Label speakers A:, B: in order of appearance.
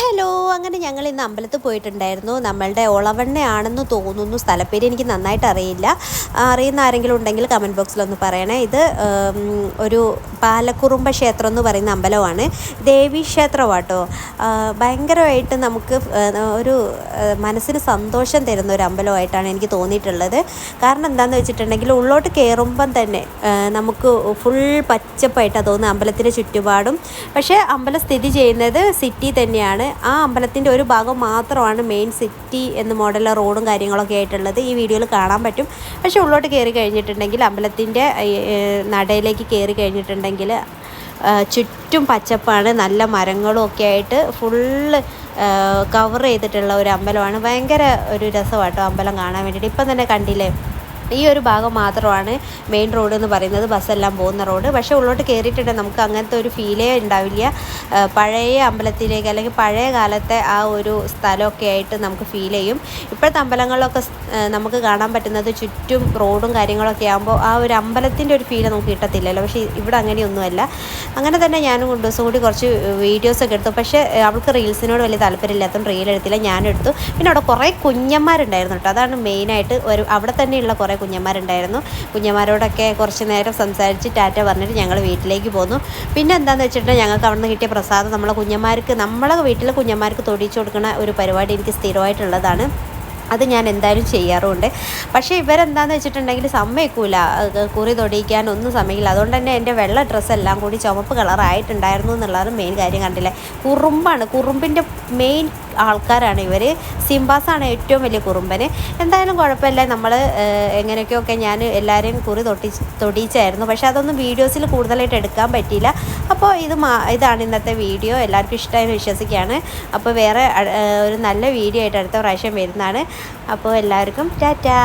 A: Hello അങ്ങനെ ഞങ്ങൾ ഇന്ന് അമ്പലത്തിൽ പോയിട്ടുണ്ടായിരുന്നു. നമ്മളുടെ ഒളവണ്ണയാണെന്ന് തോന്നുന്നു. സ്ഥലപ്പേര് എനിക്ക് നന്നായിട്ട് അറിയില്ല. അറിയുന്ന ആരെങ്കിലും ഉണ്ടെങ്കിൽ കമന്റ് ബോക്സിലൊന്ന് പറയണേ. ഇത് ഒരു പാലക്കുറുമ്പ ക്ഷേത്രം എന്ന് പറയുന്ന അമ്പലമാണ്. ദേവി ക്ഷേത്രമാട്ടോ. ഭയങ്കരമായിട്ട് നമുക്ക് ഒരു മനസ്സിന് സന്തോഷം തരുന്ന ഒരു അമ്പലമായിട്ടാണ് എനിക്ക് തോന്നിയിട്ടുള്ളത്. കാരണം എന്താണെന്ന് വെച്ചിട്ടുണ്ടെങ്കിൽ ഉള്ളോട്ട് കയറുമ്പം തന്നെ നമുക്ക് ഫുൾ പച്ചപ്പായിട്ടാണ് തോന്നുന്നത് അമ്പലത്തിന്റെ ചുറ്റുപാടും. പക്ഷേ അമ്പലം സ്ഥിതി ചെയ്യുന്നത് സിറ്റി തന്നെയാണ്. ആ അമ്പലത്തിന്റെ ഒരു ഭാഗം മാത്രമാണ് മെയിൻ സിറ്റി എന്ന മോഡലുള്ള റോഡും കാര്യങ്ങളൊക്കെ ആയിട്ടുള്ളത്. ഈ വീഡിയോയിൽ കാണാൻ പറ്റും. പക്ഷേ ഉള്ളോട്ട് കയറി കഴിഞ്ഞിട്ടുണ്ടെങ്കിൽ അമ്പലത്തിന്റെ നടയിലേക്ക് കയറി കഴിഞ്ഞിട്ടുണ്ടെങ്കിൽ ചുറ്റും പച്ചപ്പാണ് നല്ല മരങ്ങളും ഒക്കെ ആയിട്ട് ഫുള്ള് കവർ ചെയ്തിട്ടുള്ള ഒരു അമ്പലമാണ്. ഭയങ്കര ഒരു രസമാട്ടോ അമ്പലം കാണാൻ വേണ്ടിയിട്ട്. ഇപ്പം തന്നെ കണ്ടില്ലേ? ഈ ഒരു ഭാഗം മാത്രമാണ് മെയിൻ റോഡ് എന്ന് പറയുന്നത്. ബസ്സെല്ലാം പോകുന്ന റോഡ് പക്ഷേ ഉള്ളോട്ട് കയറിയിട്ടുണ്ട് നമുക്ക് അങ്ങനത്തെ ഒരു ഫീലേ ഉണ്ടാവില്ല. പഴയ അമ്പലത്തിലേക്ക് അല്ലെങ്കിൽ പഴയ കാലത്തെ ആ ഒരു സ്ഥലമൊക്കെ ആയിട്ട് നമുക്ക് ഫീൽ ചെയ്യും. ഇപ്പോഴത്തെ അമ്പലങ്ങളിലൊക്കെ നമുക്ക് കാണാൻ പറ്റുന്നത് ചുറ്റും റോഡും കാര്യങ്ങളൊക്കെ ആകുമ്പോൾ ആ ഒരു അമ്പലത്തിന്റെ ഒരു ഫീൽ നമുക്ക് കിട്ടത്തില്ലല്ലോ. പക്ഷേ ഇവിടെ അങ്ങനെയൊന്നുമല്ല. അങ്ങനെ തന്നെ ഞാനും രണ്ട് ദിവസം കൂടി കുറച്ച് വീഡിയോസൊക്കെ എടുത്തു. പക്ഷേ അവൾക്ക് റീൽസിനോട് വലിയ താല്പര്യമില്ലാത്തതും റീൽ എടുത്തില്ല. ഞാനും എടുത്തു പിന്നെ അവിടെ കുറേ കുഞ്ഞന്മാരുണ്ടായിരുന്നു കേട്ടോ. അതാണ് മെയിനായിട്ട് ഒരു അവിടെ തന്നെയുള്ള കുറേ കുഞ്ഞന്മാരുണ്ടായിരുന്നു കുഞ്ഞന്മാരോടൊക്കെ കുറച്ച് നേരം സംസാരിച്ച് ടാറ്റ പറഞ്ഞിട്ട് ഞങ്ങൾ വീട്ടിലേക്ക് പോന്നു. പിന്നെ എന്താണെന്ന് വെച്ചിട്ടുണ്ടെങ്കിൽ ഞങ്ങൾക്ക് അവിടെ കിട്ടിയ പ്രസാദം നമ്മളെ കുഞ്ഞന്മാർക്ക് നമ്മളെ വീട്ടിലെ കുഞ്ഞന്മാർക്ക് തൊടിച്ചു കൊടുക്കുന്ന ഒരു പരിപാടി എനിക്ക് സ്ഥിരമായിട്ടുള്ളതാണ്. അത് ഞാൻ എന്തായാലും ചെയ്യാറുമുണ്ട് പക്ഷേ ഇവരെന്താണെന്ന് വെച്ചിട്ടുണ്ടെങ്കിൽ സമ്മതിക്കൂല. കുറി തൊടിയിക്കാൻ ഒന്നും സമയമില്ല അതുകൊണ്ട് തന്നെ എന്റെ വെള്ള ഡ്രസ്സെല്ലാം കൂടി ചുമപ്പ് കളറായിട്ടുണ്ടായിരുന്നു എന്നുള്ളതാണ് മെയിൻ കാര്യം കണ്ടില്ലേ. കുറുമ്പാണ്. കുറുമ്പിന്റെ മെയിൻ ആൾക്കാരാണ് ഇവർ സിംബാസാണ് ഏറ്റവും വലിയ കുറുമ്പന്. എന്തായാലും കുഴപ്പമില്ല. നമ്മൾ എങ്ങനെയൊക്കെയൊക്കെ ഞാൻ എല്ലാവരെയും കുറി തൊട്ടി തൊടിയിച്ചായിരുന്നു. പക്ഷെ അതൊന്നും വീഡിയോസിൽ കൂടുതലായിട്ട് എടുക്കാൻ പറ്റിയില്ല. അപ്പോൾ ഇത് ഇതാണ് ഇന്നത്തെ വീഡിയോ. എല്ലാവർക്കും ഇഷ്ടമായെന്ന് വിശ്വസിക്കുകയാണ്. അപ്പോൾ വേറെ ഒരു നല്ല വീഡിയോ ആയിട്ട് അടുത്ത പ്രാവശ്യം വരുന്നതാണ്. അപ്പോൾ എല്ലാവർക്കും ടാറ്റാ!